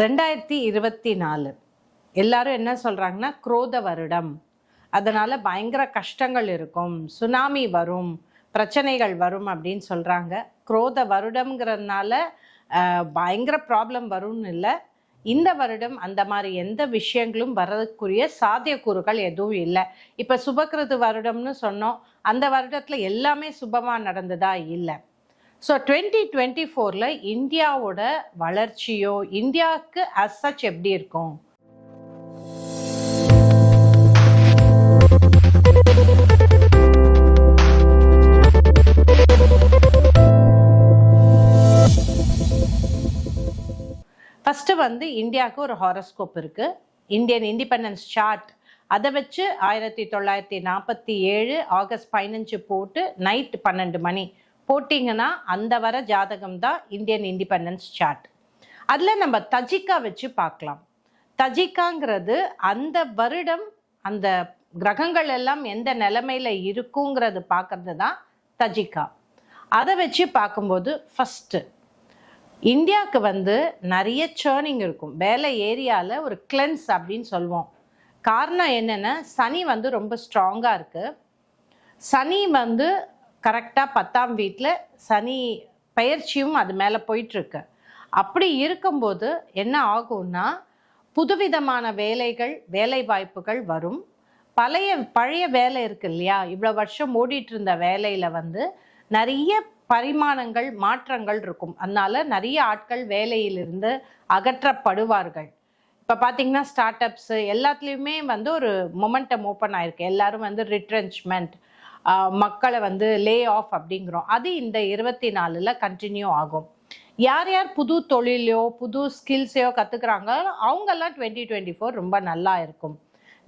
ரெண்டாயிரத்தி இருபத்தி நாலு. எல்லாரும் என்ன சொல்கிறாங்கன்னா குரோத வருடம். அதனால் பயங்கர கஷ்டங்கள் இருக்கும். சுனாமி வரும். பிரச்சனைகள் வரும் அப்படின்னு சொல்கிறாங்க குரோத வருடம்ங்கிறதுனால பயங்கர ப்ராப்ளம் வரும்னு இல்லை. இந்த வருடம் அந்த மாதிரி எந்த விஷயங்களும் வரதுக்குரிய சாத்தியக்கூறுகள் எதுவும் இல்லை. இப்போ சுபக்கிருது வருடம்னு சொன்னோம். அந்த வருடத்தில் எல்லாமே சுபமாக நடந்ததா இல்லை. ஸோ டுவெண்ட்டி டுவெண்ட்டி ஃபோரில் இந்தியாவோட வளர்ச்சியோ இந்தியாவுக்கு அஸ் சச் எப்படி இருக்கும்? ஃபஸ்ட்டு வந்து இந்தியாவுக்கு ஒரு ஹாரோஸ்கோப் இருக்குது இந்தியன் இண்டிபெண்டன்ஸ் சார்ட் அதை வச்சு ஆயிரத்தி தொள்ளாயிரத்தி நாற்பத்தி ஏழு ஆகஸ்ட் பதினஞ்சு போட்டு நைட் பன்னெண்டு மணி. போட்டிங்கன்னா அந்த வர ஜாதகம் தான் இந்தியன் இண்டிபெண்டன்ஸ் சார்ட். அதில் நம்ம தஜிக்கா வச்சு பார்க்கலாம். தஜிக்காங்கிறது அந்த வருடம் அந்த கிரகங்கள் எல்லாம் எந்த நிலமையில் இருக்குங்கிறது பார்க்கறது தான் தஜிக்கா அதை வச்சு பார்க்கும்போது ஃபஸ்ட்டு இந்தியாவுக்கு வந்து நிறைய சேர்னிங் இருக்கும். வேலை ஏரியாவில் ஒரு கிளென்ஸ் அப்படின்னு சொல்லுவோம். காரணம் என்னென்னா சனி வந்து ரொம்ப ஸ்ட்ராங்காக இருக்குது சனி வந்து கரெக்டாக பத்தாம் வீட்டில் சனி பயிற்சியும் அது மேலே போயிட்டுருக்கு. அப்படி இருக்கும்போது என்ன ஆகும்னா புதுவிதமான வேலைகள் வேலை வாய்ப்புகள் வரும். பழைய பழைய வேலை இருக்கு இல்லையா? இவ்வளோ வருஷம் ஓடிட்டு இருந்த வேலையில் வந்து நிறைய பரிமாணங்கள் மாற்றங்கள் இருக்கும். அதனால நிறைய ஆட்கள் வேலையிலிருந்து அகற்றப்படுவார்கள். இப்போ பார்த்தீங்கன்னா ஸ்டார்ட் அப்ஸு எல்லாத்துலேயுமே வந்து ஒரு மொமெண்டம் ஓப்பன் ஆயிருக்கு. எல்லாரும் வந்து ரிட்ரென்ச்மெண்ட் மக்களை வந்து லே ஆஃப் அப்படிங்கிறோம். அது இந்த இருபத்தி நாலில் கண்டினியூ ஆகும். யார் யார் புது தொழிலையோ புது ஸ்கில்ஸையோ கற்றுக்குறாங்களோ அவங்கெல்லாம் டுவெண்ட்டி டுவெண்ட்டி ஃபோர் ரொம்ப நல்லா இருக்கும்.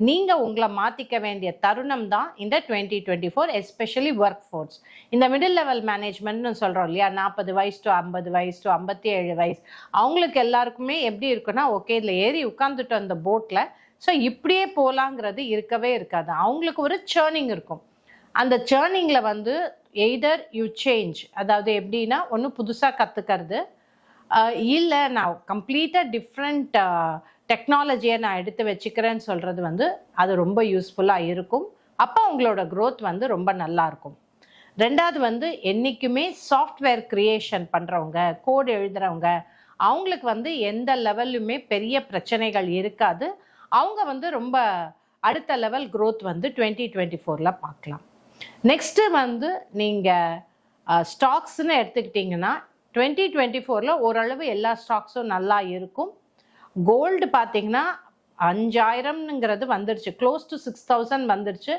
நீங்கள் உங்களை மாற்றிக்க வேண்டிய தருணம் தான் இந்த twenty twenty four especially work force இந்த மிடில் லெவல் மேனேஜ்மெண்ட்னு சொல்கிறோம் இல்லையா? நாற்பது வயசு டு ஐம்பது வயசு டு ஐம்பத்தி ஏழு வயசு. அவங்களுக்கு எல்லாருக்குமே எப்படி இருக்குன்னா ஓகே இதில் ஏறி உட்காந்துட்டு அந்த போட்டில் ஸோ இப்படியே போகலாங்கிறது இருக்கவே இருக்காது. அவங்களுக்கு ஒரு சேர்னிங் இருக்கும். அந்த சேர்னிங்கில் வந்து எய்தர் யூ சேஞ்ச் அதாவது எப்படின்னா ஒன்று புதுசாக கற்றுக்கிறது இல்லை நான் கம்ப்ளீட்டாக டிஃப்ரெண்ட் டெக்னாலஜியை நான் எடுத்து வச்சுக்கிறேன்னு சொல்கிறது வந்து அது ரொம்ப யூஸ்ஃபுல்லாக இருக்கும். அப்போ உங்களோட க்ரோத் வந்து ரொம்ப நல்லாயிருக்கும் ரெண்டாவது வந்து என்றைக்குமே சாஃப்ட்வேர் க்ரியேஷன் பண்ணுறவங்க கோட் எழுதுகிறவங்க அவங்களுக்கு வந்து எந்த லெவல்லுமே பெரிய பிரச்சனைகள் இருக்காது. அவங்க வந்து ரொம்ப அடுத்த லெவல் க்ரோத் வந்து டுவெண்ட்டி டுவெண்ட்டி ஃபோரில் பார்க்கலாம். நெக்ஸ்ட்டு வந்து நீங்கள் ஸ்டாக்ஸ்னு எடுத்துக்கிட்டிங்கன்னா டுவெண்ட்டி டுவெண்ட்டி ஃபோரில் ஓரளவு எல்லா ஸ்டாக்ஸும் நல்லா இருக்கும். கோல்டு பார்த்தீங்கன்னா அஞ்சாயிரம்ங்கிறது வந்துடுச்சு க்ளோஸ் டு சிக்ஸ் தௌசண்ட் வந்துடுச்சு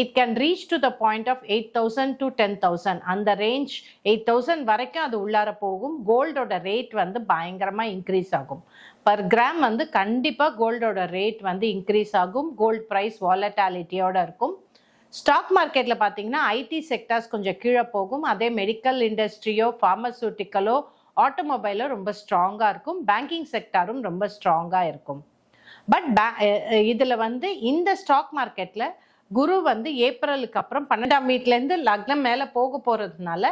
it can reach to the point of eight thousand to ten thousand அந்த ரேஞ்ச் எயிட் தௌசண்ட் வரைக்கும் அது உள்ளார போகும். கோல்டோட ரேட் வந்து பயங்கரமாக இன்க்ரீஸ் ஆகும். பர் கிராம் வந்து கண்டிப்பாக கோல்டோட ரேட் வந்து இன்க்ரீஸ் ஆகும். கோல்ட் ப்ரைஸ் வாலட்டாலிட்டியோட இருக்கும். ஸ்டாக் மார்க்கெட்டில் பார்த்தீங்கன்னா ஐடி செக்டார்ஸ் கொஞ்சம் கீழே போகும். அதே மெடிக்கல் இண்டஸ்ட்ரியோ ஃபார்மசூட்டிக்கலோ ஆட்டோமொபைலோ ரொம்ப ஸ்ட்ராங்காக இருக்கும். பேங்கிங் செக்டாரும் ரொம்ப ஸ்ட்ராங்காக இருக்கும். பட் இதில் வந்து இந்த ஸ்டாக் மார்க்கெட்டில் குரு வந்து ஏப்ரலுக்கு அப்புறம் பன்னெண்டாம் வீட்லேருந்து லக்னம் மேலே போக போகிறதுனால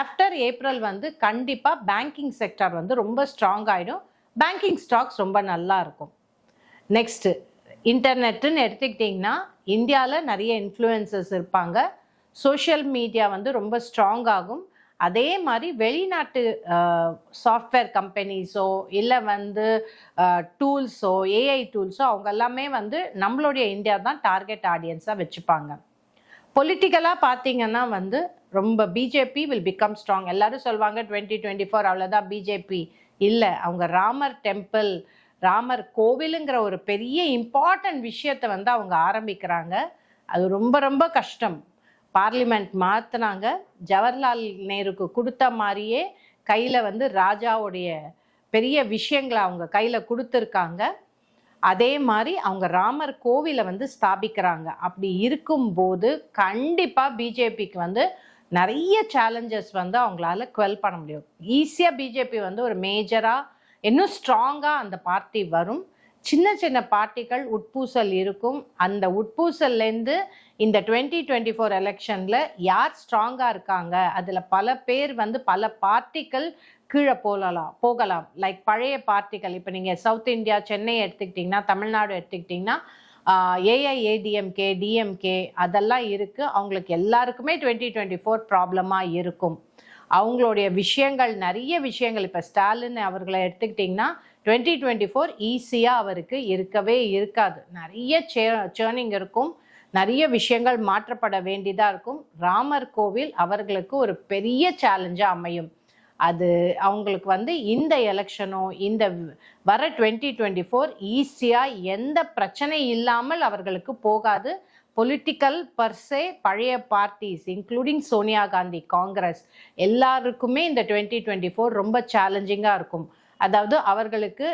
ஆஃப்டர் ஏப்ரல் வந்து கண்டிப்பாக பேங்கிங் செக்டார் வந்து ரொம்ப ஸ்ட்ராங் ஆகிடும் பேங்கிங் ஸ்டாக்ஸ் ரொம்ப நல்லா இருக்கும். நெக்ஸ்ட்டு இன்டர்நெட்டுன்னு எடுத்துக்கிட்டிங்கன்னா இந்தியாவில் நிறைய இன்ஃப்ளூயன்சஸ் இருப்பாங்க. சோஷியல் மீடியா வந்து ரொம்ப ஸ்ட்ராங் ஆகும். அதே மாதிரி வெளிநாட்டு சாஃப்ட்வேர் கம்பெனிஸோ இல்லை வந்து டூல்ஸோ ஏஐ டூல்ஸோ அவங்க எல்லாமே வந்து நம்மளுடைய இந்தியா தான் டார்கெட் ஆடியன்ஸாக வச்சுப்பாங்க. பொலிட்டிக்கலாக பார்த்தீங்கன்னா வந்து ரொம்ப பிஜேபி வில் பிகம் ஸ்ட்ராங் எல்லாரும் சொல்லுவாங்க டுவெண்ட்டி டுவெண்ட்டி ஃபோர் அவ்வளோதான் பிஜேபி இல்லை அவங்க ராமர் டெம்பிள் ராமர் கோவிலுங்கிற ஒரு பெரிய இம்பார்ட்டன்ட் விஷயத்தை வந்து அவங்க ஆரம்பிக்கிறாங்க. அது ரொம்ப ரொம்ப கஷ்டம். பார்லிமெண்ட் மாற்றினாங்க ஜவஹர்லால் நேருக்கு கொடுத்த மாதிரியே கையில் வந்து ராஜாவுடைய பெரிய விஷயங்களை அவங்க கையில் கொடுத்துருக்காங்க. அதே மாதிரி அவங்க ராமர் கோவிலை வந்து ஸ்தாபிக்கிறாங்க. அப்படி இருக்கும்போது கண்டிப்பாக பிஜேபிக்கு வந்து நிறைய சேலஞ்சஸ் வந்து அவங்களால குவெல் பண்ண முடியும். ஈஸியாக பிஜேபி வந்து ஒரு மேஜராக இன்னும் ஸ்ட்ராங்காக அந்த பார்ட்டி வரும். சின்ன சின்ன பார்ட்டிகள் உட்பூசல் இருக்கும். அந்த உட்பூசல்லேருந்து இந்த டுவெண்ட்டி டுவெண்ட்டி ஃபோர் எலெக்ஷனில் யார் ஸ்ட்ராங்காக இருக்காங்க? அதில் பல பேர் வந்து பல பார்ட்டிகள் கீழே போகலாம் போகலாம். லைக் பழைய பார்ட்டிகள் இப்போ நீங்கள் சவுத் இந்தியா சென்னை எடுத்துக்கிட்டிங்கன்னா தமிழ்நாடு எடுத்துக்கிட்டிங்கன்னா ஏஐஏடிஎம்கே டிஎம்கே அதெல்லாம் இருக்குது அவங்களுக்கு எல்லாருக்குமே டுவெண்ட்டி டுவெண்ட்டி ஃபோர் ப்ராப்ளமாக இருக்கும். அவங்களுடைய விஷயங்கள் நிறைய விஷயங்கள். இப்போ ஸ்டாலின் அவர்களை எடுத்துக்கிட்டிங்கன்னா டுவெண்ட்டி டுவெண்ட்டி ஃபோர் ஈஸியாக அவருக்கு இருக்கவே இருக்காது. நிறைய சே சேர்னிங் இருக்கும். நிறைய விஷயங்கள் மாற்றப்பட வேண்டியதாக இருக்கும். ராமர் கோவில் அவர்களுக்கு ஒரு பெரிய சேலஞ்சாக அமையும். அது அவங்களுக்கு வந்து இந்த எலெக்ஷனோ இந்த வர டுவெண்ட்டி டுவெண்ட்டி ஃபோர் ஈஸியாக எந்த பிரச்சனை இல்லாமல் அவர்களுக்கு போகாது. பொலிட்டிக்கல் பர்சே பழைய பார்ட்டிஸ் இன்க்ளூடிங் சோனியா காந்தி காங்கிரஸ் எல்லாருக்குமே இந்த டுவெண்ட்டி டுவெண்ட்டி ஃபோர் ரொம்ப சேலஞ்சிங்காக இருக்கும். அதாவது அவர்களுக்கு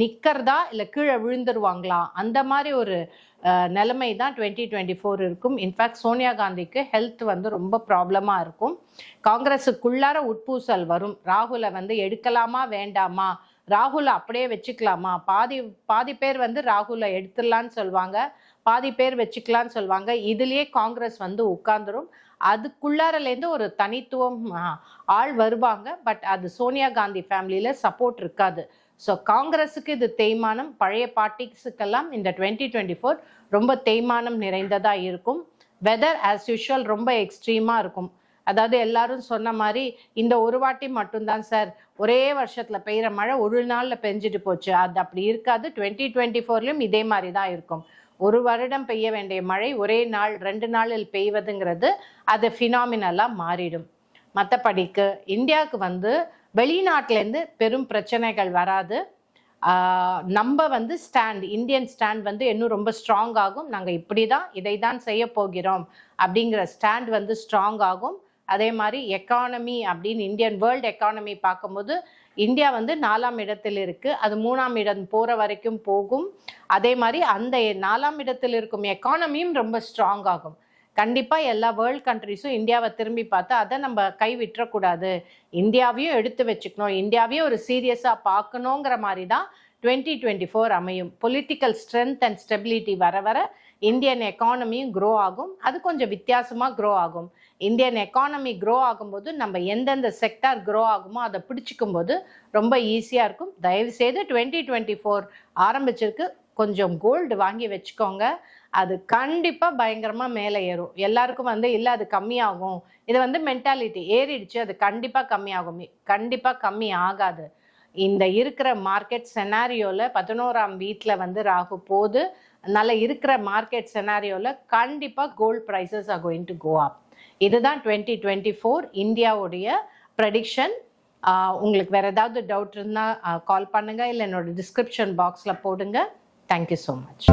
நிற்கிறதா இல்லை கீழே விழுந்துருவாங்களா? அந்த மாதிரி ஒரு நிலைமை தான் டுவெண்ட்டி டுவெண்ட்டி ஃபோர் இருக்கும் இன்ஃபேக்ட் சோனியா காந்திக்கு ஹெல்த் வந்து ரொம்ப ப்ராப்ளமாக இருக்கும். காங்கிரஸுக்குள்ளார உட்பூசல் வரும். ராகுலை வந்து எடுக்கலாமா வேண்டாமா? ராகுலை அப்படியே வச்சுக்கலாமா? பாதி பாதி பேர் வந்து ராகுலை எடுத்துடலான்னு சொல்லுவாங்க பாதி பேர் வச்சுக்கலான்னு சொல்லுவாங்க. இதுலயே காங்கிரஸ் வந்து உட்கார்ந்துரும். அதுக்குள்ளாரலேருந்து ஒரு தனித்துவம் ஆள் வருவாங்க. பட் அது சோனியா காந்தி ஃபேமிலியில சப்போர்ட் இருக்காது. ஸோ காங்கிரஸுக்கு இது தேய்மானம் பழைய பார்ட்டிஸுக்கெல்லாம் இந்த டுவெண்ட்டி டுவெண்ட்டி ஃபோர் ரொம்ப தேய்மானம் நிறைந்ததாக இருக்கும். வெதர் ஆஸ் யூஷுவல் ரொம்ப எக்ஸ்ட்ரீமாக இருக்கும். அதாவது எல்லாரும் சொன்ன மாதிரி இந்த ஒரு வாட்டி மட்டும்தான் சார். ஒரே வருஷத்தில் பெய்கிற மழை ஒரு நாளில் பெஞ்சிட்டு போச்சு. அது அப்படி இருக்காது. டுவெண்ட்டி டுவெண்ட்டி ஃபோர்லேயும் இதே மாதிரி தான் இருக்கும். ஒரு வருடம் பெய்ய வேண்டிய மழை ஒரே நாள் ரெண்டு நாளில் பெய்வதுங்கிறது அது ஃபினாமினலாக மாறிடும். மற்றபடிக்கு இந்தியாவுக்கு வந்து வெளிநாட்டிலேருந்து பெரும் பிரச்சனைகள் வராது. நம்ம வந்து ஸ்டாண்ட் இந்தியன் ஸ்டாண்ட் வந்து இன்னும் ரொம்ப ஸ்ட்ராங் ஆகும். நாங்கள் இப்படி தான் இதை தான் செய்ய போகிறோம் அப்படிங்கிற ஸ்டாண்ட் வந்து ஸ்ட்ராங் ஆகும். அதே மாதிரி எக்கானமி அப்படின்னு இந்தியன் வேர்ல்டு எக்கானமி பார்க்கும்போது இந்தியா வந்து நாலாம் இடத்தில் இருக்குது அது மூணாம் இடம் போகிற வரைக்கும் போகும். அதே மாதிரி அந்த நாலாம் இடத்தில் இருக்கும் எக்கானமியும் ரொம்ப ஸ்ட்ராங் ஆகும். கண்டிப்பாக எல்லா வேர்ல்ட் கண்ட்ரிஸும் இந்தியாவை திரும்பி பார்த்து அதை நம்ம கை விட்டுறக்கூடாது இந்தியாவையும் எடுத்து வச்சுக்கணும். இந்தியாவையும் ஒரு சீரியஸாக பார்க்கணுங்கிற மாதிரி தான் டுவெண்ட்டி டுவெண்ட்டி ஃபோர் அமையும். பொலிட்டிக்கல் ஸ்ட்ரென்த் அண்ட் ஸ்டெபிலிட்டி வர வர இந்தியன் எக்கானமியும் க்ரோ ஆகும். அது கொஞ்சம் வித்தியாசமாக க்ரோ ஆகும். இந்தியன் எக்கானமி க்ரோ ஆகும்போது நம்ம எந்தெந்த செக்டார் க்ரோ ஆகுமோ அதை பிடிச்சிக்கும் போது ரொம்ப ஈஸியாக இருக்கும். தயவு செய்து டுவெண்ட்டி டுவெண்ட்டி ஃபோர் ஆரம்பிச்சிருக்கு. கொஞ்சம் கோல்டு வாங்கி வச்சுக்கோங்க. அது கண்டிப்பாக பயங்கரமாக மேலே ஏறும். எல்லாருக்கும் வந்து இல்லை அது கம்மியாகும். இது வந்து மென்டாலிட்டி ஏறிடுச்சு அது கண்டிப்பாக கம்மியாகும். கண்டிப்பாக கம்மி ஆகாது. இந்த இருக்கிற மார்க்கெட் செனாரியோவில் பதினோராம் வீட்டில் வந்து ராகு போது நல்ல இருக்கிற மார்க்கெட் செனாரியோவில் கண்டிப்பாக gold prices are going to go up இதுதான் டுவெண்ட்டி டுவெண்ட்டி ஃபோர் இந்தியாவுடைய ப்ரெடிக்ஷன் உங்களுக்கு வேறு ஏதாவது டவுட் இருந்தால் கால் பண்ணுங்கள் இல்லை என்னோட டிஸ்கிரிப்ஷன் பாக்ஸில் போடுங்க. Thank you so much